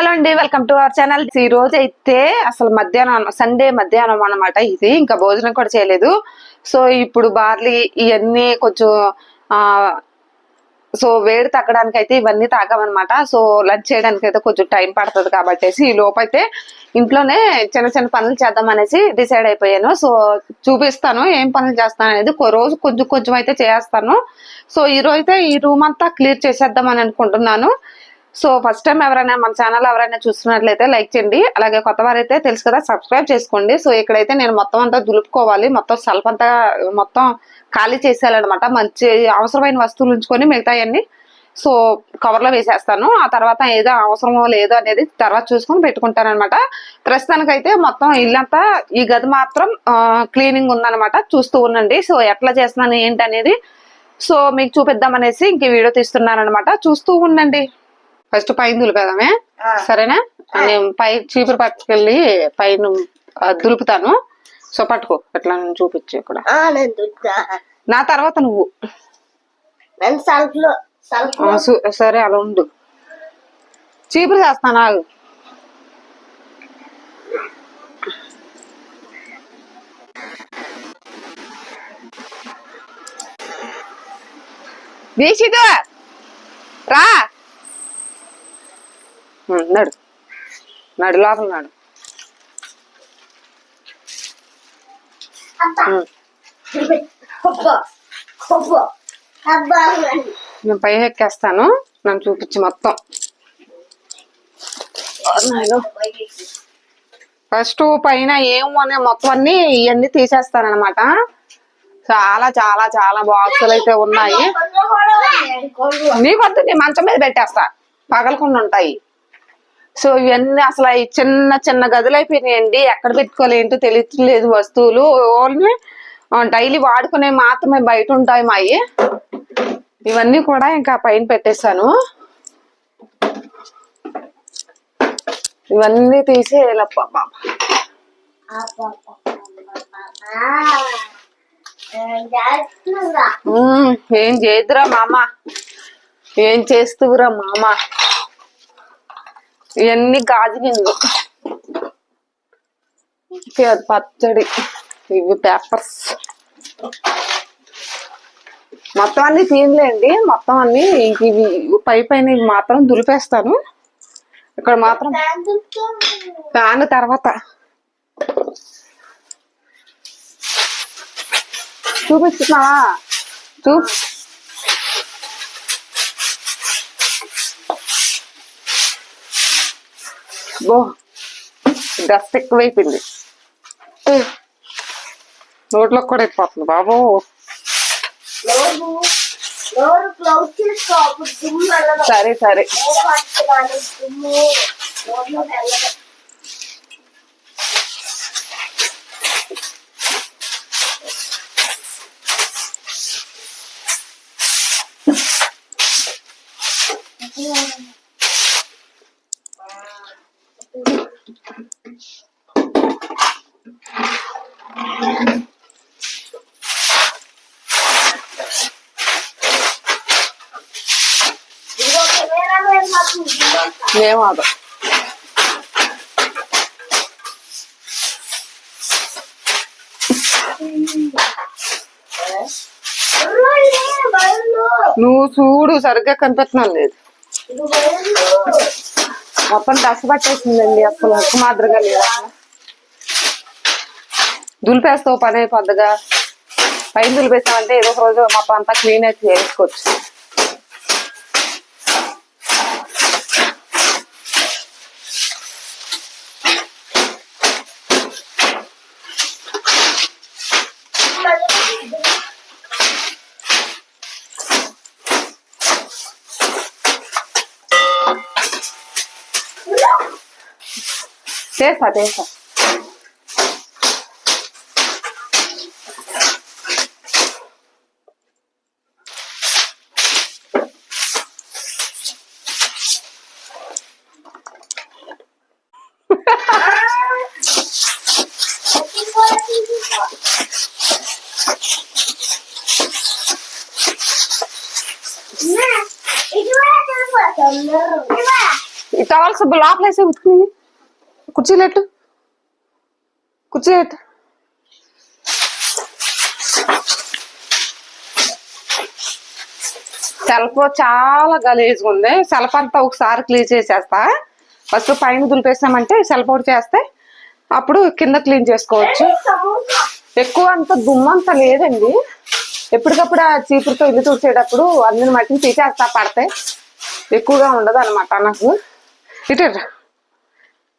Hello అండి welcome to our channel. ఈ రోజు అయితే అసలు మధ్యాహ్నం సండే మధ్యాహ్నం అనమాట ఇది. ఇంకా భోజనం కూడా చేయలేదు. సో ఇప్పుడు బార్లీ ఇవన్నీ కొంచెం సో వేడి తగ్గడానికి అయితే ఇవన్నీ తాగామన్నమాట. సో లంచ్ చేయడానికి అయితే కొంచెం టైం పడుతుంది కాబట్టి ఈ లోపు అయితే ఇంట్లోనే చిన్న చిన్న పనులు చేద్దాం అనేసి డిసైడ్ అయిపోయాను. సో చూపిస్తాను ఏం పనులు చేస్తాను అనేది. రోజు కొంచెం కొంచెం అయితే చేస్తాను. సో ఈ రోజు అయితే ఈ రూమ్ అంతా క్లియర్ చేసేద్దాం అని అనుకుంటున్నాను. సో ఫస్ట్ టైం ఎవరైనా మన ఛానల్ ఎవరైనా చూస్తున్నట్లయితే లైక్ చేయండి. అలాగే కొత్త వారైతే తెలుసు కదా సబ్స్క్రైబ్ చేసుకోండి. సో ఇక్కడైతే నేను మొత్తం అంతా దులుపుకోవాలి. మొత్తం సల్ఫ్ అంతా మొత్తం ఖాళీ చేసేయాలన్నమాట. మంచి అవసరమైన వస్తువులు ఉంచుకొని మిగతాయన్ని సో కవర్లో వేసేస్తాను. ఆ తర్వాత ఏదో అవసరమో లేదో అనేది తర్వాత చూసుకొని పెట్టుకుంటానమాట ప్రస్తుతానికైతే మొత్తం ఇల్లంతా ఈ గది మాత్రం క్లీనింగ్ ఉందన్నమాట. చూస్తూ ఉండండి. సో ఎట్లా చేస్తున్నాను ఏంటి అనేది సో మీకు చూపిద్దామనేసి ఇంక వీడియో తీస్తున్నాను అనమాట చూస్తూ ఉండండి. ఫస్ట్ పైన దులిపేదామే సరేనా? నేను పై చీపురు పట్టుకెళ్ళి పైన దులుపుతాను. సో పట్టుకో. ఎట్లా నేను చూపించు ఇక్కడ. నా తర్వాత నువ్వు. సరే అలా ఉండు. చీపురు చేస్తాను ఆగు దీక్షిత్ రా! నడు. నడు లోపల నడు. నేను పై ఎక్కేస్తాను. నన్ను చూపించి మొత్తం. ఫస్ట్ పైన ఏమో అనే మొత్తం అన్ని ఇవన్నీ తీసేస్తానన్నమాట. చాలా చాలా చాలా బాక్సులు అయితే ఉన్నాయి. నీకొద్దు నీ మంచం మీద పెట్టేస్తా. పగలకుండా ఉంటాయి. సో ఇవన్నీ అసలు చిన్న చిన్న గదులు అయిపోయినాయండి. ఎక్కడ పెట్టుకోవాలి ఏంటో తెలియట్లేదు వస్తువులు. ఓన్లీ డైలీ వాడుకునే మాత్రమే బయట ఉంటాయి మాయి. ఇవన్నీ కూడా ఇంకా పైన పెట్టేశాను. ఇవన్నీ తీసి ఏం చేయదురా మామ? ఏం చేస్తువురా మామ? ఇవన్నీ గాజు గింజలు. పచ్చడి. ఇవి పేపర్స్. మొత్తం అన్ని తీయలేండి మొత్తం అన్ని ఇవి పై పైన ఇవి మాత్రం దులిపేస్తాను. ఇక్కడ మాత్రం ఫ్యాన్ తర్వాత చూపిస్తున్నావా? చూ బో డస్ట్ ఎక్కువైపోయింది. నోట్లో కూడా అయిపోతుంది బాబు. సరే సరే వేరే పట్టుకోవాలి దుమ్ము నోట్లో వెళ్ళదు ఇదిగో కెమెరా మీద మాకు దుమ్ము నువ్వు చూడు సరిగ్గా కనిపెట్టడం లేదు. మొత్తం దశ పట్టేసిందండి అసలు హక్కు మాదిరిగా లేదు. దులిపేస్తావు పని పెద్దగా పైన దులిపేస్తామంటే ఏదో ఒక రోజు మొత్తం అంతా క్లీన్ అయితే చేసుకోవచ్చు Defa defa. Nah, itu ada sesuatu. Itu awal sebelah lah saya butuh కుర్చీలెట్టు. కుర్చీలెట్టు. సెల్ఫ్ చాలా గలీజ్గా ఉంది. సెల్ఫ్ అంతా ఒకసారి క్లీన్ చేసేస్తా. ఫస్ట్ పైన దులిపేసామంటే సెల్ఫ్ ఒకటి చేస్తే అప్పుడు కింద క్లీన్ చేసుకోవచ్చు. ఎక్కువ అంత దుమ్మంత లేదండి. ఎప్పటికప్పుడు ఆ చీపురుతో ఇల్లు తుడిచేటప్పుడు అన్ని మట్టిని తీసేస్తా పడితే ఎక్కువగా ఉండదు అనమాట నాకు. ఇటు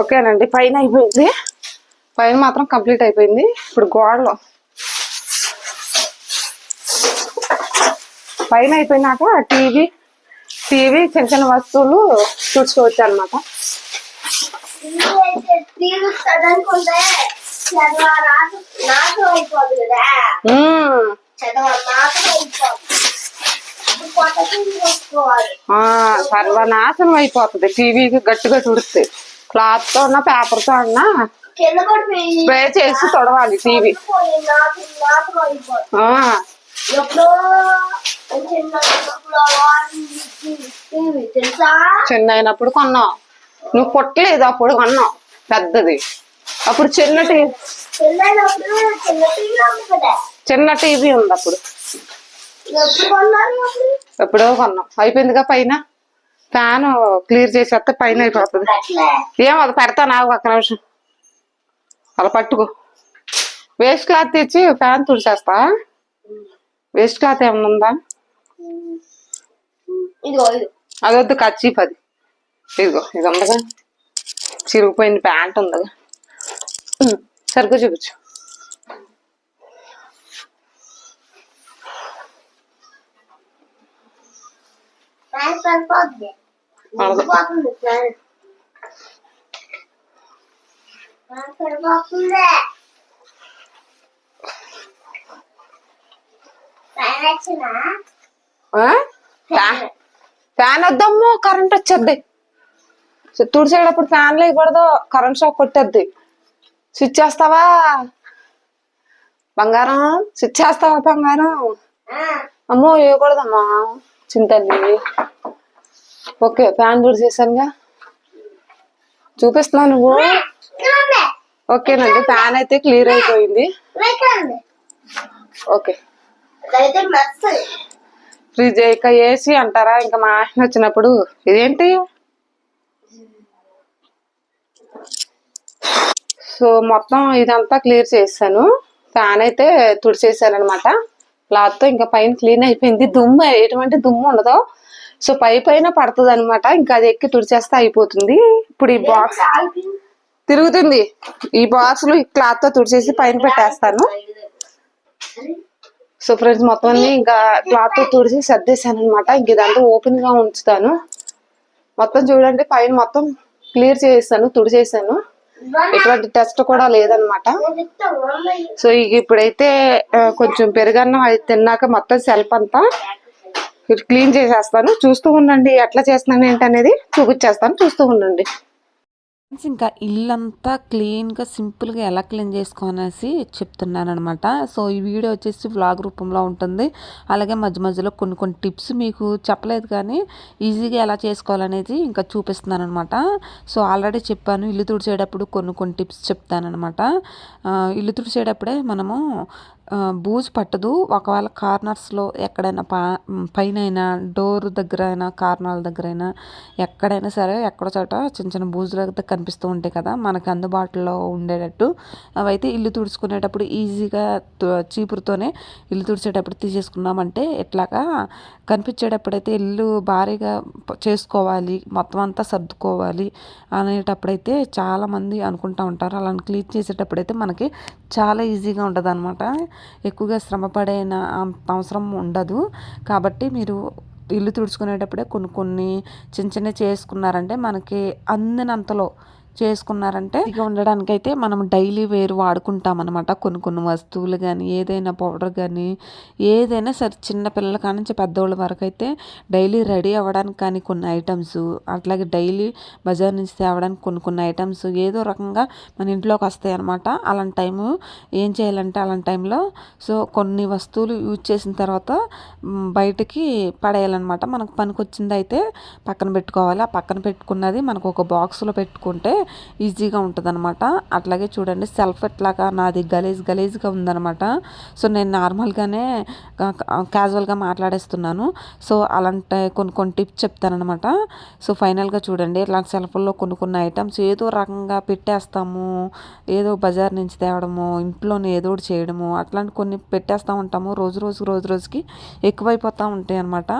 ఓకేనండి పైన అయిపోయింది. పైన మాత్రం కంప్లీట్ అయిపోయింది. ఇప్పుడు గోడలు. పైన అయిపోయినాక టీవీ టీవీ చిన్న చిన్న వస్తువులు చూసుకోవచ్చు అనమాట సర్వనాశనం అయిపోతుంది. టీవీకి గట్టిగా తుడితే క్లాత్తో అన్నా పేపర్తో అన్నా స్ప్రే చేసి తొడవాలి టీవీ. చిన్న అయినప్పుడు కొన్నాం. నువ్వు పుట్టలేదు అప్పుడు కొన్నాం. పెద్దది. అప్పుడు చిన్న టీవీ చిన్న టీవీ ఉంది అప్పుడు. ఎప్పుడో కొన్నాం. అయిపోయిందిగా పైన? ఫ్యాన్ క్లియర్ చేసేస్తే పైన అయిపోతుంది. అట్లే ఏం అది పెడతా నాకు ఒక్క నిమిషం. అలా పట్టుకో. వేస్ట్ క్లాత్ తెచ్చి ఫ్యాన్ తుడిచేస్తా. వేస్ట్ క్లాత్ ఏమన్నా ఉందా? ఇదిగో ఇది అదొద్దు కచ్చీఫ్ అది. ఇదిగో ఇది ఉండగా. చిరిగిపోయింది ప్యాంట్ ఉందిగా. సరిగ్గా చూపించు ఫ్యాన్ సరిపోద్ది అడగ. సరిపోతుంది ఫ్యాన్ ఫ్యాన్ సరిపోతుంది ఫ్యాన్ వచ్చినా ఆ? ఫ్యాన్ ఫ్యాన్ వద్దమ్మో కరెంట్ వచ్చేద్ది. తుడిచేటప్పుడు ఫ్యాన్ లేకూడదు కరెంట్ షాక్ కొట్టేద్ది. స్విచ్ వేస్తావా బంగారం? స్విచ్ వేస్తావా బంగారం? అమ్మో వేయకూడదమ్మా. చింతల్లి. ఓకే ఫ్యాన్ తుడిచేసానుగా చూపిస్తున్నాను నువ్వు? ఓకేనండి ఫ్యాన్ అయితే క్లియర్ అయిపోయింది. ఓకే. ఫ్రిడ్జ్ ఇక ఏసీ అంటారా? ఇంకా మా ఆయన వచ్చినప్పుడు ఇదేంటి? సో మొత్తం ఇదంతా క్లియర్ చేశాను. ఫ్యాన్ అయితే తుడిచేసాను అనమాట క్లాత్తో ఇంకా పైన క్లీన్ అయిపోయింది. దుమ్ము ఎటువంటి దుమ్ము ఉండదు. సో పై పైన పడుతుంది అనమాట ఇంకా అది ఎక్కి తుడిచేస్తే అయిపోతుంది. ఇప్పుడు ఈ బాక్స్. తిరుగుతుంది. ఈ బాక్స్లో ఈ క్లాత్తో తుడిచేసి పైన పెట్టేస్తాను. సో ఫ్రెండ్స్ మొత్తం అన్ని ఇంకా క్లాత్తో తుడిచి సర్దేశాను అనమాట ఇంక ఇదంతా ఓపెన్గా ఉంచుతాను. మొత్తం చూడండి పైన మొత్తం క్లియర్ చేసేసాను తుడిచేసాను. ఎటువంటి టెస్ట్ కూడా లేదనమాట. సో ఇప్పుడైతే కొంచెం పెరుగన్నం అది తిన్నాక మొత్తం సెల్ఫ్ అంతా క్లీన్ చేసేస్తాను. చూస్తూ ఉండండి ఎట్లా చేస్తున్నాను ఏంటనేది చూపించేస్తాను. చూస్తూ ఉండండి. ఫ్రెండ్స్ ఇంకా ఇల్లంతా క్లీన్గా సింపుల్గా ఎలా క్లీన్ చేసుకోనేసి చెప్తున్నాను అనమాట సో ఈ వీడియో వచ్చేసి వ్లాగ్ రూపంలో ఉంటుంది. అలాగే మధ్య మధ్యలో కొన్ని కొన్ని టిప్స్ మీకు చెప్పలేదు కానీ ఈజీగా ఎలా చేసుకోవాలనేది ఇంకా చూపిస్తున్నాను అనమాట సో ఆల్రెడీ చెప్పాను ఇల్లు తుడిచేటప్పుడు కొన్ని కొన్ని టిప్స్ చెప్తాను అనమాట ఇల్లు తుడిచేటప్పుడే మనము బూజు పట్టదు. ఒకవేళ కార్నర్స్లో ఎక్కడైనా పా పైన అయినా డోర్ దగ్గర అయినా కార్నర్ల దగ్గర అయినా ఎక్కడైనా సరే ఎక్కడ చోట చిన్న చిన్న బూజులు అయితే కనిపిస్తూ ఉంటాయి కదా మనకు అందుబాటులో ఉండేటట్టు. అవైతే ఇల్లు తుడుచుకునేటప్పుడు ఈజీగా చీపురుతోనే ఇల్లు తుడిచేటప్పుడు తీసేసుకున్నామంటే ఎట్లాగా కనిపించేటప్పుడైతే ఇల్లు భారీగా చేసుకోవాలి మొత్తం అంతా సర్దుకోవాలి అనేటప్పుడైతే చాలామంది అనుకుంటా ఉంటారు. అలా క్లీన్ చేసేటప్పుడైతే మనకి చాలా ఈజీగా ఉంటుంది అనమాట ఎక్కువగా శ్రమ పడే అవసరం ఉండదు. కాబట్టి మీరు ఇల్లు తుడుచుకునేటప్పుడే కొన్ని కొన్ని చిన్న చిన్న చేసుకున్నారంటే మనకి అందినంతలో చేసుకున్నారంటే ఇక ఉండడానికైతే మనం డైలీ వేరు వాడుకుంటాం అనమాట కొన్ని కొన్ని వస్తువులు కానీ ఏదైనా పౌడర్ కానీ ఏదైనా సరే చిన్న పిల్లల కాడ నుంచి పెద్దవాళ్ళ వరకు అయితే డైలీ రెడీ అవ్వడానికి కానీ కొన్ని ఐటమ్స్ అట్లాగే డైలీ బజార్ నుంచి తేవడానికి కొన్ని కొన్ని ఐటమ్స్ ఏదో రకంగా మన ఇంట్లోకి వస్తాయి అనమాట అలాంటి టైము ఏం చేయాలంటే అలాంటి టైంలో సో కొన్ని వస్తువులు యూజ్ చేసిన తర్వాత బయటికి పడేయాలన్నమాట. మనకు పనికొచ్చింది అయితే పక్కన పెట్టుకోవాలి. ఆ పక్కన పెట్టుకున్నది మనకు ఒక బాక్స్లో పెట్టుకుంటే ఈజీగా ఉంటుంది అనమాట అట్లాగే చూడండి సెల్ఫ్ ఎట్లాగా నాది గలీజ్ గలీజ్గా ఉందన్నమాట. సో నేను నార్మల్గానే క్యాజువల్గా మాట్లాడేస్తున్నాను. సో అలాంటి కొన్ని కొన్ని టిప్స్ చెప్తానమాట సో ఫైనల్గా చూడండి ఇలాంటి సెల్ఫ్లో కొన్ని కొన్ని ఐటమ్స్ ఏదో రకంగా పెట్టేస్తాము. ఏదో బజార్ నుంచి తేవడము ఇంట్లోనే ఏదో ఒకటి చేయడము అట్లాంటి కొన్ని పెట్టేస్తూ ఉంటాము. రోజు రోజు రోజు రోజుకి ఎక్కువైపోతూ ఉంటాయి అనమాట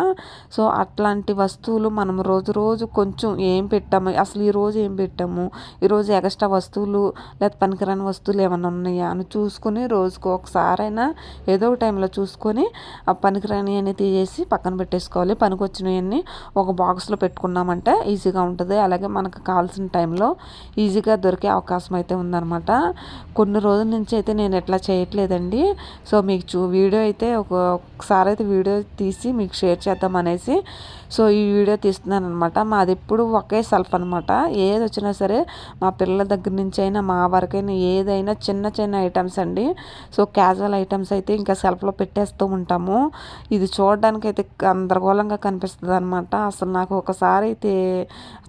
సో అట్లాంటి వస్తువులు మనం రోజు రోజు కొంచెం ఏం పెట్టాము అసలు ఈ రోజు ఏం పెట్టాము ఈరోజు ఎక్స్ట్రా వస్తువులు లేదా పనికిరాని వస్తువులు ఏమైనా ఉన్నాయా అని చూసుకుని రోజుకు ఒకసారైనా ఏదో ఒక టైంలో చూసుకొని ఆ పనికిరాని అన్ని తీసేసి పక్కన పెట్టేసుకోవాలి. పనికి వచ్చినవన్నీ ఒక బాక్స్లో పెట్టుకున్నామంటే ఈజీగా ఉంటుంది. అలాగే మనకు కావాల్సిన టైంలో ఈజీగా దొరికే అవకాశం అయితే ఉందన్నమాట. కొన్ని రోజుల నుంచి అయితే నేను ఎట్లా చేయట్లేదండి. సో మీకు చూ వీడియో అయితే ఒకసారి అయితే వీడియో తీసి మీకు షేర్ చేద్దాం అనేసి సో ఈ వీడియో తీస్తున్నాను అనమాట మాది ఎప్పుడు ఒకే సెల్ఫ్ అనమాట ఏది వచ్చినా సరే మా పిల్లల దగ్గర నుంచి అయినా మా వరకైనా ఏదైనా చిన్న చిన్న ఐటమ్స్ అండి. సో క్యాజువల్ ఐటమ్స్ అయితే ఇంకా సెల్ఫ్లో పెట్టేస్తూ ఉంటాము. ఇది చూడడానికి అయితే గందరగోళంగా కనిపిస్తుంది అనమాట అసలు నాకు ఒకసారి అయితే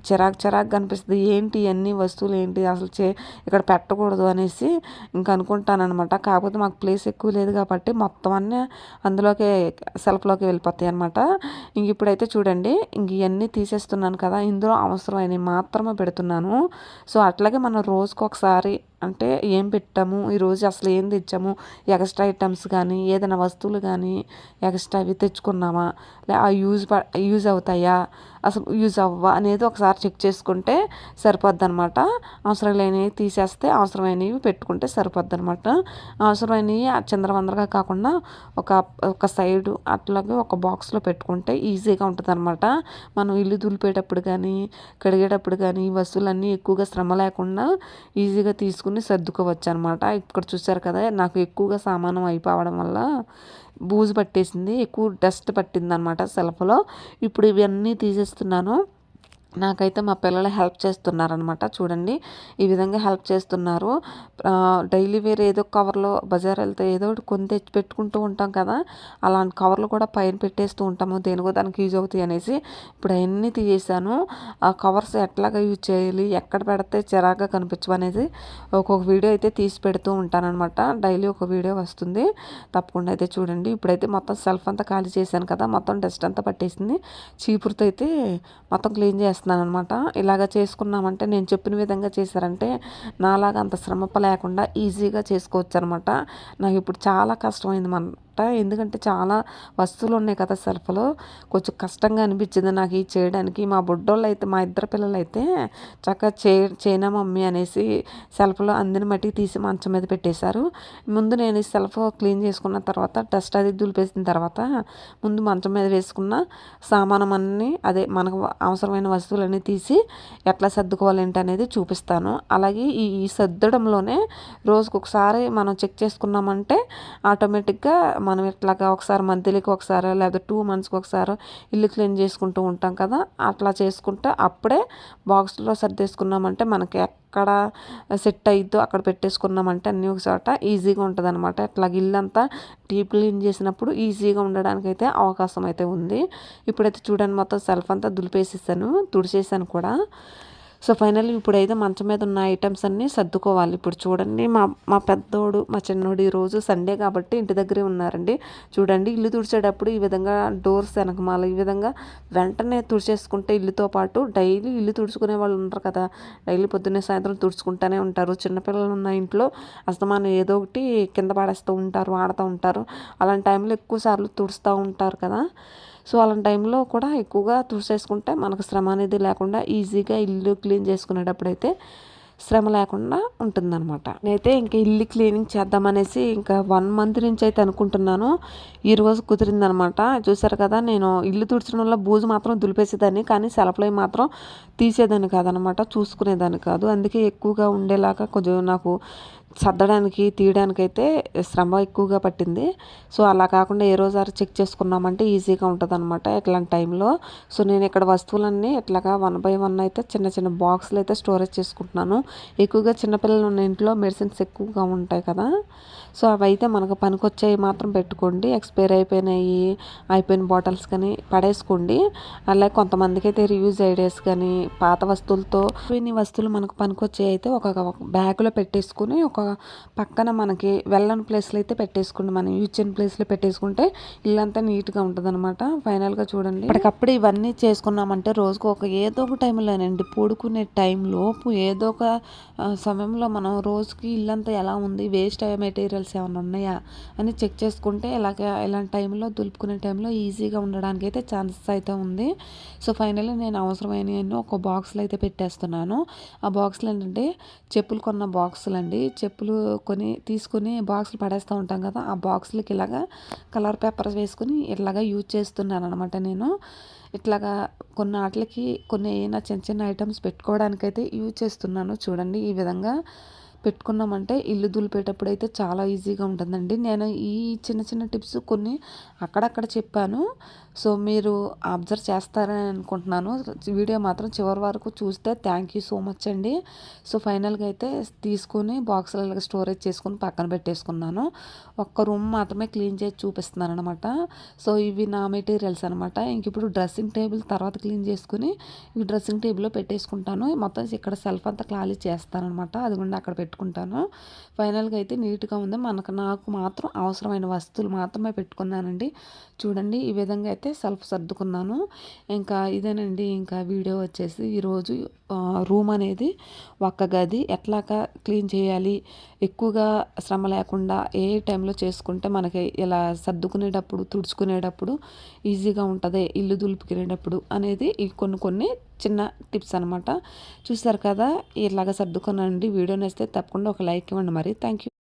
చిరాకు చిరాకు కనిపిస్తుంది ఏంటి అన్ని వస్తువులు ఏంటి? అసలు చే ఇక్కడ పెట్టకూడదు అనేసి ఇంకా అనుకుంటానమాట కాకపోతే మాకు ప్లేస్ ఎక్కువ లేదు కాబట్టి మొత్తం అన్నీ అందులోకే సెల్ఫ్లోకి వెళ్ళిపోతాయి అనమాట ఇంక ఇప్పుడైతే చూడండి ఇంక ఇవన్నీ తీసేస్తున్నాను కదా ఇందులో అవసరమైనవి మాత్రమే పెడుతున్నాను. సో అట్లాగే మనం రోజుకొకసారి అంటే ఏం పెట్టాము? ఈరోజు అసలు ఏం తెచ్చాము? ఎక్స్ట్రా ఐటమ్స్ కానీ ఏదైనా వస్తువులు కానీ ఎక్స్ట్రా అవి తెచ్చుకున్నామా? లే యూజ్ ప యూజ్ అవుతాయా? అసలు యూజ్ అవ్వా అనేది ఒకసారి చెక్ చేసుకుంటే సరిపోద్ది అనమాట అవసరం లేనివి తీసేస్తే అవసరమైనవి పెట్టుకుంటే సరిపోద్ది అనమాట అవసరమైనవి చంద్రవందరగా కాకుండా ఒక ఒక సైడు అట్లాగే ఒక బాక్స్లో పెట్టుకుంటే ఈజీగా ఉంటుంది అనమాట మనం ఇల్లు దులిపేటప్పుడు కానీ కడిగేటప్పుడు కానీ ఈ వస్తువులన్నీ ఎక్కువగా శ్రమ లేకుండా ఈజీగా తీసుకుని సర్దుకోవచ్చు అనమాట ఇక్కడ చూసారు కదా నాకు ఎక్కువగా సామానం అయిపోవడం వల్ల బూజు పట్టేసింది ఎక్కువ డస్ట్ పట్టింది అనమాట సెల్ఫ్లో. ఇప్పుడు ఇవన్నీ తీసేస్తున్నాను. నాకైతే మా పిల్లలు హెల్ప్ చేస్తున్నారనమాట చూడండి ఈ విధంగా హెల్ప్ చేస్తున్నారు. డైలీ వేర్ ఏదో కవర్లో బజార్ వెళ్తే ఏదో ఒకటి కొని తెచ్చి పెట్టుకుంటూ ఉంటాం కదా. అలాంటి కవర్లు కూడా పైన పెట్టేస్తూ ఉంటాము. దేనికో దానికి యూజ్ అవుతాయి అనేసి. ఇప్పుడు అవన్నీ తీసేసాను. ఆ కవర్స్ ఎట్లాగా యూజ్ చేయాలి ఎక్కడ పెడితే చిరాగ్గా కనిపించవు అనేది ఒక్కొక్క వీడియో అయితే తీసి పెడుతూ ఉంటానన్నమాట. డైలీ ఒక వీడియో వస్తుంది. తప్పకుండా అయితే చూడండి. ఇప్పుడైతే మొత్తం సెల్ఫ్ అంతా ఖాళీ చేశాను కదా. మొత్తం డస్ట్ అంతా పట్టేసింది. చీపురుతో అయితే మొత్తం క్లీన్ చేస్తాను చేస్తున్నాను అనమాట ఇలాగ చేసుకున్నామంటే నేను చెప్పిన విధంగా చేశారంటే నాలాగా అంత శ్రమ లేకుండా ఈజీగా చేసుకోవచ్చు అనమాట నాకు ఇప్పుడు చాలా కష్టమైంది మన ఎందుకంటే చాలా వస్తువులు ఉన్నాయి కదా సెల్ఫ్లో. కొంచెం కష్టంగా అనిపించింది నాకు ఇది చేయడానికి. మా బుడ్డోళ్ళు అయితే మా ఇద్దరు పిల్లలు అయితే చక్కగా చే చైనా మమ్మీ అనేసి సెల్ఫ్లో అందిన మట్టికి తీసి మంచం మీద పెట్టేశారు. ముందు నేను ఈ సెల్ఫ్ క్లీన్ చేసుకున్న తర్వాత డస్ట్ అది దులిపేసిన తర్వాత ముందు మంచం మీద వేసుకున్న సామానం అన్నీ అదే మనకు అవసరమైన వస్తువులన్నీ తీసి ఎట్లా సర్దుకోవాలి ఏంటి అనేది చూపిస్తాను. అలాగే ఈ ఈ సర్దడంలోనే రోజుకొకసారి మనం చెక్ చేసుకున్నామంటే ఆటోమేటిక్గా మనం ఇట్లాగా ఒకసారి మంత్లీకి ఒకసారి లేదా టూ మంత్స్కి ఒకసారి ఇల్లు క్లీన్ చేసుకుంటూ ఉంటాం కదా అట్లా చేసుకుంటే అప్పుడే బాక్స్లో సర్దేసుకున్నామంటే మనకి ఎక్కడ సెట్ అయిద్దో అక్కడ పెట్టేసుకున్నామంటే అన్నీ ఒక చోట ఈజీగా ఉంటుంది అనమాట ఇట్లా ఇల్లంతా డీప్ క్లీన్ చేసినప్పుడు ఈజీగా ఉండడానికి అయితే అవకాశం అయితే ఉంది. ఇప్పుడైతే చూడండి మొత్తం సెల్ఫ్ అంతా దులిపేసేసాను తుడిచేసాను కూడా. సో ఫైనల్ ఇప్పుడైతే మంచం మీద ఉన్న ఐటమ్స్ అన్నీ సర్దుకోవాలి. ఇప్పుడు చూడండి మా మా పెద్దోడు మా చిన్నోడు ఈ రోజు సండే కాబట్టి ఇంటి దగ్గరే ఉన్నారండి. చూడండి ఇల్లు తుడిచేటప్పుడు ఈ విధంగా డోర్స్ వెనకమాల ఈ విధంగా వెంటనే తుడిచేసుకుంటే ఇల్లుతో పాటు డైలీ ఇల్లు తుడుచుకునే వాళ్ళు ఉంటారు కదా. డైలీ పొద్దున్నే సాయంత్రం తుడుచుకుంటూనే ఉంటారు. చిన్నపిల్లలు ఉన్న ఇంట్లో అస్తమానం ఏదో ఒకటి కింద పడేస్తూ ఉంటారు ఆడుతూ ఉంటారు. అలాంటి టైంలో ఎక్కువ సార్లు తుడుస్తూ ఉంటారు కదా. సో అలాంటి టైంలో కూడా ఎక్కువగా తుడిచేసుకుంటే మనకు శ్రమ అనేది లేకుండా ఈజీగా ఇల్లు క్లీన్ చేసుకునేటప్పుడైతే శ్రమ లేకుండా ఉంటుందన్నమాట. నేనైతే ఇంకా ఇల్లు క్లీనింగ్ చేద్దామనేసి ఇంకా వన్ మంత్ నుంచి అయితే అనుకుంటున్నాను. ఈ రోజు కుదిరిందనమాట చూసారు కదా నేను ఇల్లు తుడిచడం వల్ల బూజు మాత్రం దులిపేసేదాన్ని కానీ సెలపులై మాత్రం తీసేదాన్ని కాదనమాట చూసుకునేదాన్ని కాదు. అందుకే ఎక్కువగా ఉండేలాగా కొంచెం నాకు సర్దడానికి తీయడానికి అయితే శ్రమ ఎక్కువగా పట్టింది. సో అలా కాకుండా ఏ రోజు చెక్ చేసుకున్నామంటే ఈజీగా ఉంటుంది అనమాట ఇట్లాంటి టైంలో. సో నేను ఇక్కడ వస్తువులన్నీ ఇట్లాగా వన్ బై వన్ అయితే చిన్న చిన్న బాక్స్లు అయితే స్టోరేజ్ చేసుకుంటున్నాను. ఎక్కువగా చిన్నపిల్లలు ఉన్న ఇంట్లో మెడిసిన్స్ ఎక్కువగా ఉంటాయి కదా. సో అవైతే మనకు పనికొచ్చాయి మాత్రం పెట్టుకోండి. ఎక్స్పైర్ అయిపోయినాయి అయిపోయిన బాటిల్స్ కానీ పడేసుకోండి. అలాగే కొంతమందికి అయితే రియూజ్ ఐడియాస్ కానీ పాత వస్తువులతో ఇన్ని వస్తువులు మనకు పనికొచ్చాయి అయితే ఒక బ్యాగ్లో పెట్టేసుకుని ఒక పక్కన మనకి వెళ్ళని ప్లేస్లో అయితే పెట్టేసుకోండి. మనం యూజ్ చేయని ప్లేస్లో పెట్టేసుకుంటే ఇల్లంతా నీట్గా ఉంటుంది అనమాట ఫైనల్గా చూడండి. ఇప్పటికప్పుడు ఇవన్నీ చేసుకున్నామంటే రోజుకు ఒక ఏదో ఒక టైంలోనండి. పూడుకునే టైంలోపు ఏదో ఒక సమయంలో మనం రోజుకి ఇల్లంతా ఎలా ఉంది వేస్ట్ అయ్యే మెటీరియల్స్ ఏమైనా ఉన్నాయా అని చెక్ చేసుకుంటే ఇలాగ ఇలాంటి టైంలో దులుపుకునే టైంలో ఈజీగా ఉండడానికి అయితే ఛాన్సెస్ అయితే ఉంది. సో ఫైనల్లీ నేను అవసరమైన ఒక బాక్స్లో అయితే పెట్టేస్తున్నాను. ఆ బాక్స్లో ఏంటంటే చెప్పులు కొన్న బాక్సులు అండి చెప్పులు కొని తీసుకొని బాక్సులు పడేస్తూ ఉంటాం కదా ఆ బాక్సులకి ఇలాగా కలర్ పేపర్ వేసుకొని ఇలాగా యూజ్ చేస్తున్నాను అనమాట నేను. ఇట్లాగా కొన్ని ఆటలకి కొన్ని ఏమైనా చిన్న చిన్న ఐటమ్స్ పెట్టుకోవడానికైతే యూజ్ చేస్తున్నాను చూడండి ఈ విధంగా. పెట్టుకున్నామంటే ఇల్లు దులిపేటప్పుడు అయితే చాలా ఈజీగా ఉంటుందండి. నేను ఈ చిన్న చిన్న టిప్స్ కొన్ని అక్కడక్కడ చెప్పాను. సో మీరు అబ్జర్వ్ చేస్తారని అనుకుంటున్నాను. వీడియో మాత్రం చివరి వరకు చూస్తే థ్యాంక్ యూ సో మచ్ అండి. సో ఫైనల్గా అయితే తీసుకొని బాక్సులలో స్టోరేజ్ చేసుకుని పక్కన పెట్టేసుకున్నాను. ఒక్క రూమ్ మాత్రమే క్లీన్ చేసి చూపిస్తున్నాను అనమాట సో ఇవి నా మెటీరియల్స్ అనమాట ఇంక ఇప్పుడు డ్రెస్సింగ్ టేబుల్ తర్వాత క్లీన్ చేసుకుని ఇవి డ్రెస్సింగ్ టేబుల్లో పెట్టేసుకుంటాను. మొత్తం ఇక్కడ సెల్ఫ్ అంతా ఖాళీ చేస్తానమాట అది కూడా అక్కడ పెట్టుకుంటాను. ఫైనల్గా అయితే నీట్గా ఉంది. మనకు నాకు మాత్రం అవసరమైన వస్తువులు మాత్రమే పెట్టుకున్నానండి. చూడండి ఈ విధంగా అయితే సెల్ఫ్ సర్దుకున్నాను. ఇంకా ఇదేనండి ఇంకా వీడియో వచ్చేసి ఈరోజు రూమ్ అనేది ఒక్క గది. ఎట్లాగా క్లీన్ చేయాలి? ఎక్కువగా శ్రమ లేకుండా ఏ టైంలో చేసుకుంటే మనకి ఇలా సర్దుకునేటప్పుడు తుడుచుకునేటప్పుడు ఈజీగా ఉంటుంది ఇల్లు దులుపుకునేటప్పుడు అనేది కొన్ని కొన్ని చిన్న టిప్స్ అనమాట చూసారు కదా ఇలాగ సర్దుకున్నానండి వీడియో నచ్చితే తప్పకుండా ఒక లైక్ ఇవ్వండి మరి. Thank you